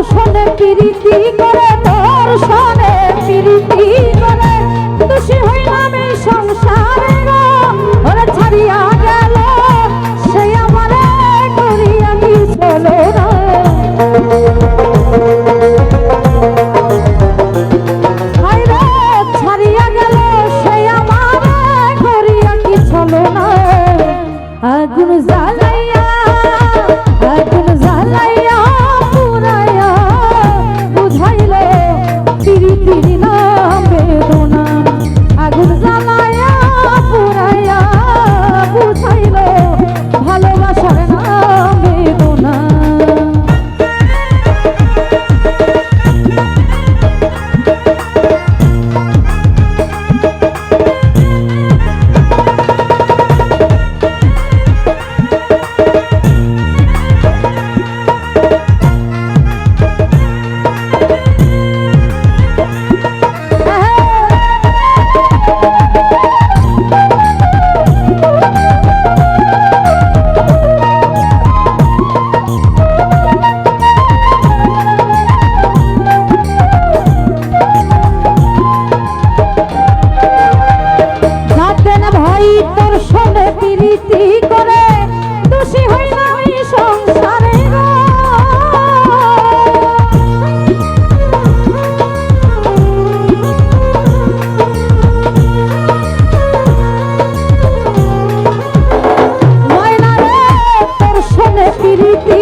দর্শনে প্রীতি পিড়িতে